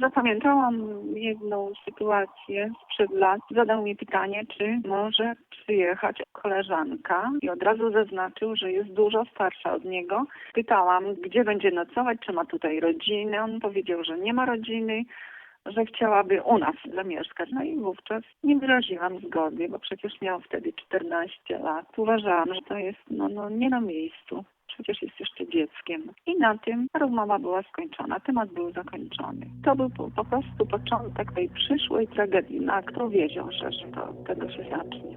Zapamiętałam jedną sytuację sprzed lat. Zadał mi pytanie, czy może przyjechać koleżanka i od razu zaznaczył, że jest dużo starsza od niego. Pytałam, gdzie będzie nocować, czy ma tutaj rodzinę. On powiedział, że nie ma rodziny, że chciałaby u nas zamieszkać. No i wówczas nie wyraziłam zgody, bo przecież miał wtedy 14 lat. Uważałam, że to jest no, no, nie na miejscu. Przecież jest jeszcze dzieckiem. I na tym rozmowa była skończona, temat był zakończony. To był po, po prostu początek tej przyszłej tragedii. No a kto wiedział, że, że to tego się zacznie.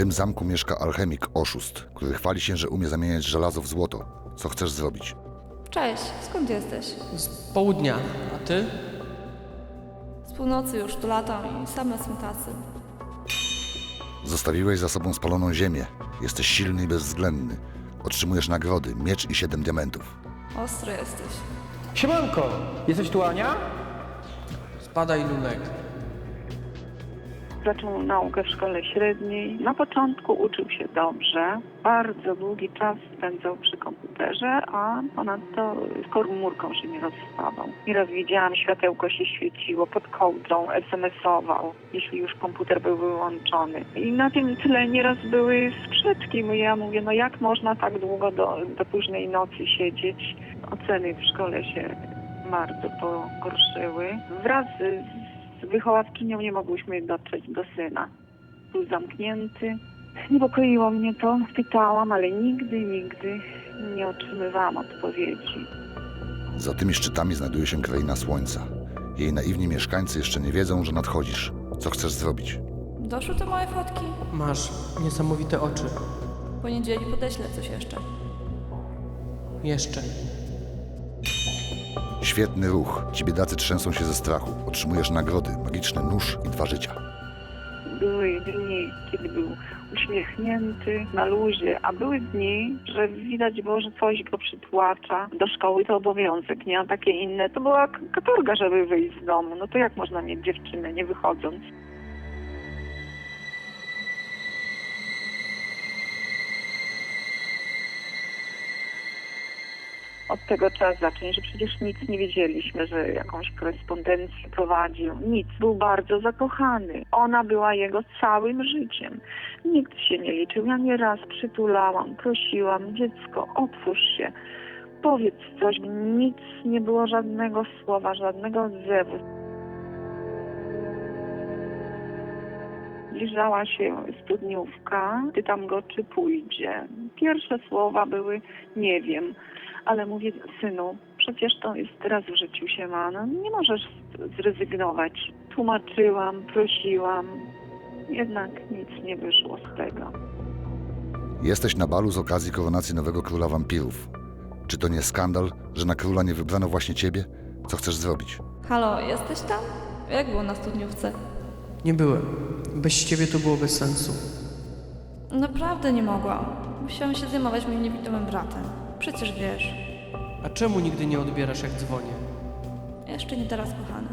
Tym zamku mieszka alchemik, oszust, który chwali się, że umie zamieniać żelazo w złoto. Co chcesz zrobić? Cześć, skąd jesteś? Z południa, a ty? Z północy już tu latam i same są tacy. Zostawiłeś za sobą spaloną ziemię. Jesteś silny i bezwzględny. Otrzymujesz nagrody, miecz i siedem diamentów. Ostry jesteś. Siemanko, jesteś tu Ania? Spadaj lunek. Zaczął naukę w szkole średniej. Na początku uczył się dobrze. Bardzo długi czas spędzał przy komputerze, a ponadto z komórką się nie rozstawał. Nieraz widziałam, światełko się świeciło pod kołdrą, SMS-ował, jeśli już komputer był wyłączony. I na tym tle nieraz były sprzeczki, bo ja mówię, no jak można tak długo do, do późnej nocy siedzieć? Oceny w szkole się bardzo pogorszyły. Wraz z z wychowawczynią nie mogłyśmy dotrzeć do syna. Był zamknięty. Niepokoiło mnie to, pytałam, ale nigdy, nigdy nie otrzymywałam odpowiedzi. Za tymi szczytami znajduje się kraina słońca. Jej naiwni mieszkańcy jeszcze nie wiedzą, że nadchodzisz. Co chcesz zrobić? Doszły te moje fotki? Masz niesamowite oczy. W poniedzieli podeślę coś jeszcze. Jeszcze. Świetny ruch. Ci biedacy trzęsą się ze strachu. Otrzymujesz nagrody, magiczny nóż i dwa życia. Były dni, kiedy był uśmiechnięty, na luzie, a były dni, że widać było, że coś go przytłacza. Do szkoły to obowiązek, nie? A takie inne to była katorga, żeby wyjść z domu. No to jak można mieć dziewczynę, nie wychodząc? Od tego trzeba zacząć, że przecież nic nie wiedzieliśmy, że jakąś korespondencję prowadził. Nic. Był bardzo zakochany. Ona była jego całym życiem. Nikt się nie liczył. Ja nieraz przytulałam, prosiłam, dziecko, otwórz się. Powiedz coś. Nic nie było, żadnego słowa, żadnego odzewu. Zbliżała się studniówka. Pytam go, czy pójdzie. Pierwsze słowa były, nie wiem ale mówię, synu, przecież to jest teraz w życiu się ma, no nie możesz zrezygnować. Tłumaczyłam, prosiłam, jednak nic nie wyszło z tego. Jesteś na balu z okazji koronacji nowego króla wampirów. Czy to nie skandal, że na króla nie wybrano właśnie ciebie? Co chcesz zrobić? Halo, jesteś tam? Jak było na studniówce? Nie byłem. Bez ciebie to było bez sensu. Naprawdę nie mogłam. Musiałam się zajmować moim niewidomym bratem. Przecież wiesz. A czemu nigdy nie odbierasz jak dzwonię? Jeszcze nie teraz, kochany.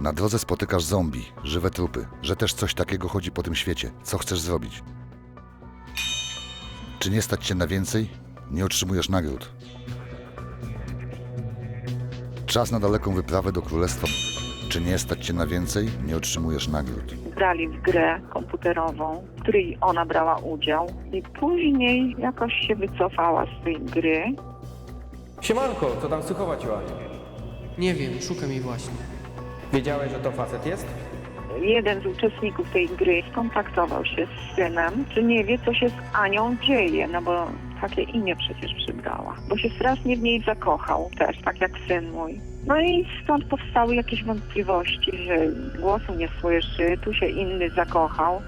Na drodze spotykasz zombie, żywe trupy, że też coś takiego chodzi po tym świecie. Co chcesz zrobić? Czy nie stać cię na więcej? Nie otrzymujesz nagród. Czas na daleką wyprawę do królestwa. Czy nie stać cię na więcej? Nie otrzymujesz nagród. Grali w grę komputerową, w której ona brała udział i później jakoś się wycofała z tej gry. Siemanko, co tam słychować u Ani? Nie wiem, szukam jej właśnie. Wiedziałeś, że to facet jest? Jeden z uczestników tej gry skontaktował się z synem, czy nie wie, co się z Anią dzieje, no bo takie imię przecież przybrała. Bo się strasznie w niej zakochał też, tak jak syn mój. No i stąd powstały jakieś wątpliwości, że głosu nie słyszy, tu się inny zakochał.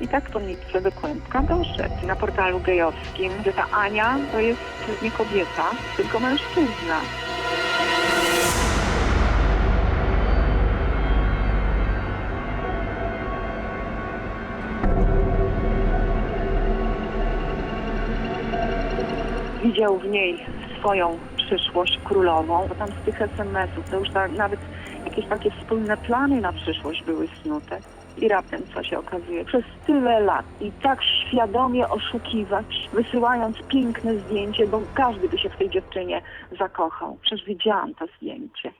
I tak po nitce do kłębka doszedł. Na portalu gejowskim, że ta Ania to jest nie kobieta, tylko mężczyzna. Widział w niej swoją przyszłość królową, bo tam z tych SMS-ów to już nawet jakieś takie wspólne plany na przyszłość były snute. I raptem co się okazuje, przez tyle lat i tak świadomie oszukiwać, wysyłając piękne zdjęcie, bo każdy by się w tej dziewczynie zakochał. Przecież widziałam to zdjęcie.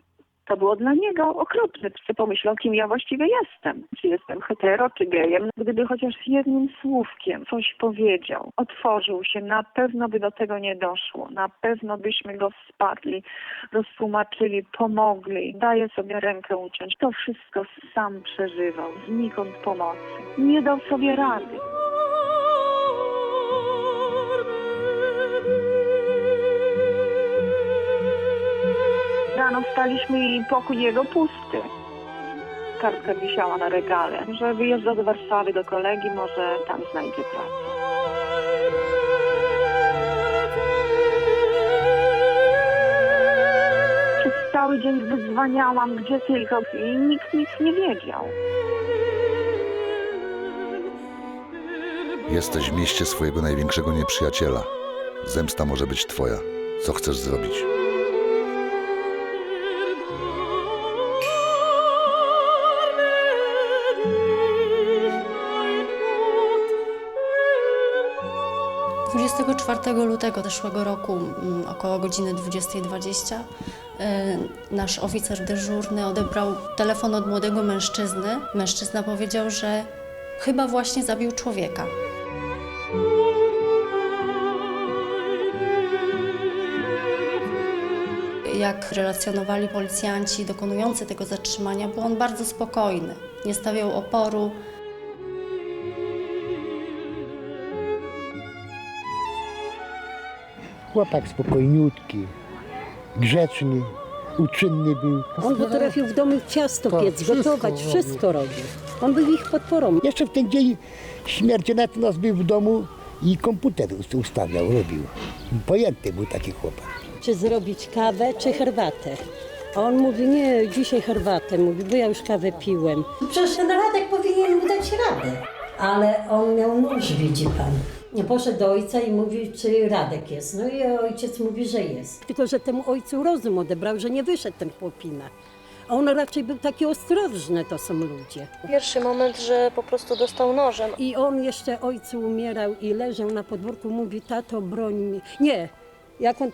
To było dla niego okropne. Czy pomyślał, kim ja właściwie jestem? Czy jestem hetero, czy gejem? Gdyby chociaż jednym słówkiem coś powiedział, otworzył się, na pewno by do tego nie doszło. Na pewno byśmy go wsparli, roztłumaczyli, pomogli. Daję sobie rękę uciąć. To wszystko sam przeżywał, znikąd pomocy. Nie dał sobie rady. Rano wstaliśmy i pokój jego pusty. Kartka wisiała na regale, że wyjeżdża do Warszawy do kolegi, może tam znajdzie pracę. Przez cały dzień wyzwaniałam, gdzie tylko i nikt nic nie wiedział. Jesteś w mieście swojego największego nieprzyjaciela. Zemsta może być twoja. Co chcesz zrobić? Yy, 24 lutego zeszłego roku, mm, około godziny 20.20, y, nasz oficer dyżurny odebrał telefon od młodego mężczyzny. Mężczyzna powiedział, że chyba właśnie zabił człowieka. Jak relacjonowali policjanci dokonujący tego zatrzymania, był on bardzo spokojny, nie stawiał oporu. Chłopak spokojniutki, grzeczny, uczynny był. On potrafił w domu ciasto Tak, piec, wszystko gotować, robił. wszystko robił. On był ich podporą. Jeszcze w ten dzień śmierci u nas był w domu i komputer ust- ustawiał, robił. Pojęty był taki chłopak. Czy zrobić kawę, czy herbatę. A on mówi, nie, dzisiaj herbatę, mówi, bo ja już kawę piłem. Przecież ten Radek powinien mu dać radę. Ale on miał nóż, widzi pan. Poszedł do ojca i mówi, czy Radek jest. No i ojciec mówi, że jest. Tylko, że temu ojcu rozum odebrał, że nie wyszedł ten chłopina. A on raczej był taki ostrożny, to są ludzie. Pierwszy moment, że po prostu dostał nożem. I on jeszcze ojcu umierał i leżał na podwórku, mówi, tato broń mnie. Nie, jak on...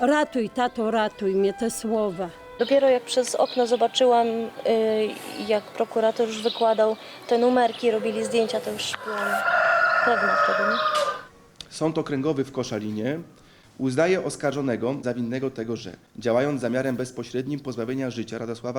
Ratuj, tato, ratuj mnie, te słowa. Dopiero jak przez okno zobaczyłam, y, jak prokurator już wykładał te numerki, robili zdjęcia, to już byłam pewna wtedy. Nie? Sąd Okręgowy w Koszalinie uznaje oskarżonego za winnego tego, że działając z zamiarem bezpośrednim pozbawienia życia Radosława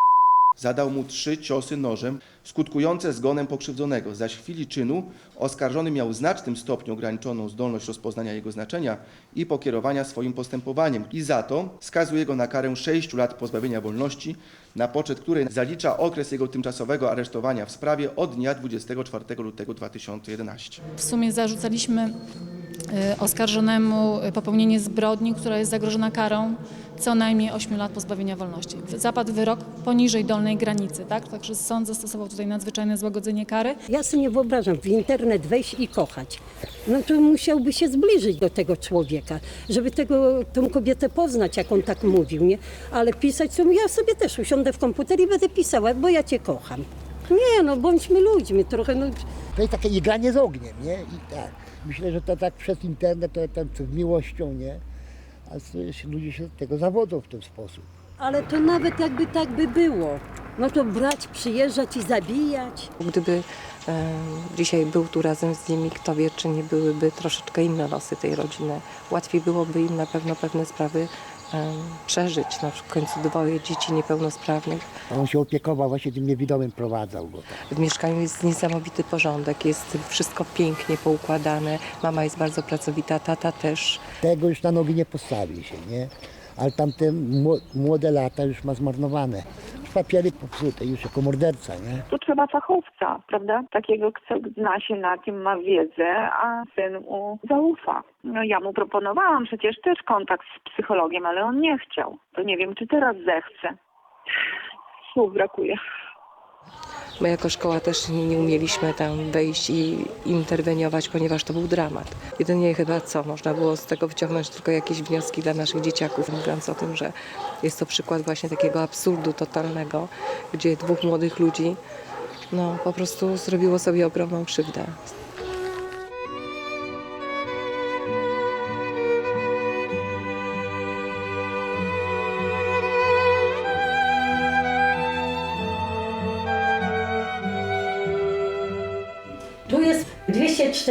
zadał mu trzy ciosy nożem skutkujące zgonem pokrzywdzonego, zaś w chwili czynu oskarżony miał w znacznym stopniu ograniczoną zdolność rozpoznania jego znaczenia i pokierowania swoim postępowaniem. I za to skazuje go na karę 6 lat pozbawienia wolności, na poczet której zalicza okres jego tymczasowego aresztowania w sprawie od dnia 24 lutego 2011. W sumie zarzucaliśmy y, oskarżonemu popełnienie zbrodni, która jest zagrożona karą co najmniej 8 lat pozbawienia wolności. Zapadł wyrok poniżej dolnej granicy, tak? Także sąd zastosował tutaj nadzwyczajne złagodzenie kary. Ja sobie nie wyobrażam w internet wejść i kochać. No to musiałby się zbliżyć do tego człowieka, żeby tego, tą kobietę poznać, jak on tak mówił, nie? Ale pisać, to ja sobie też usiądę w komputer i będę pisała, bo ja cię kocham. Nie no, bądźmy ludźmi trochę, no To jest takie igranie z ogniem, nie? I tak. Myślę, że to tak przez internet, to tam z miłością, nie? A ludzie się tego zawodzą w ten sposób. Ale to nawet jakby tak by było, no to brać, przyjeżdżać i zabijać. Gdyby e, dzisiaj był tu razem z nimi, kto wie, czy nie byłyby troszeczkę inne losy tej rodziny. Łatwiej byłoby im na pewno pewne sprawy przeżyć. Na przykład w końcu dwoje dzieci niepełnosprawnych. On się opiekował, właśnie tym niewidomym prowadzał go. W mieszkaniu jest niesamowity porządek, jest wszystko pięknie poukładane. Mama jest bardzo pracowita, tata też. Tego już na nogi nie postawi się, nie? Ale tamte mło- młode lata już ma zmarnowane. Papiery popsute, już jako morderca, nie? Tu trzeba fachowca, prawda? Takiego, kto zna się na tym, ma wiedzę, a syn mu zaufa. No ja mu proponowałam przecież też kontakt z psychologiem, ale on nie chciał. To nie wiem, czy teraz zechce. Słów brakuje. My jako szkoła też nie, umieliśmy tam wejść i interweniować, ponieważ to był dramat. Jedynie chyba co, można było z tego wyciągnąć tylko jakieś wnioski dla naszych dzieciaków, mówiąc o tym, że jest to przykład właśnie takiego absurdu totalnego, gdzie dwóch młodych ludzi no, po prostu zrobiło sobie ogromną krzywdę.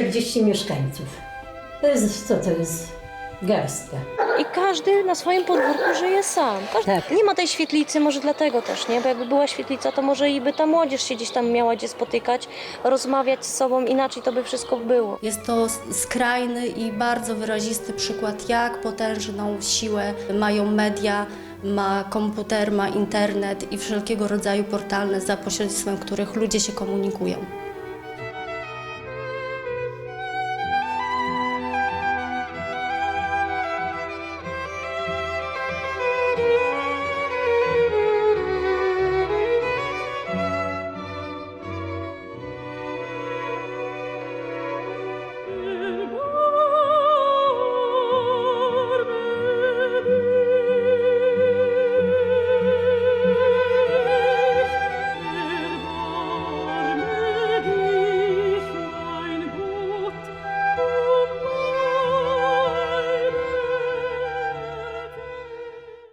240 mieszkańców. To jest, co to jest? Garstka. I każdy na swoim podwórku żyje sam. Każdy, Tak. Nie ma tej świetlicy, może dlatego też, nie? Bo jakby była świetlica, to może i by ta młodzież się gdzieś tam miała gdzie spotykać, rozmawiać z sobą, inaczej to by wszystko było. Jest to skrajny i bardzo wyrazisty przykład, jak potężną siłę mają media, ma komputer, ma internet i wszelkiego rodzaju portale, za pośrednictwem których ludzie się komunikują.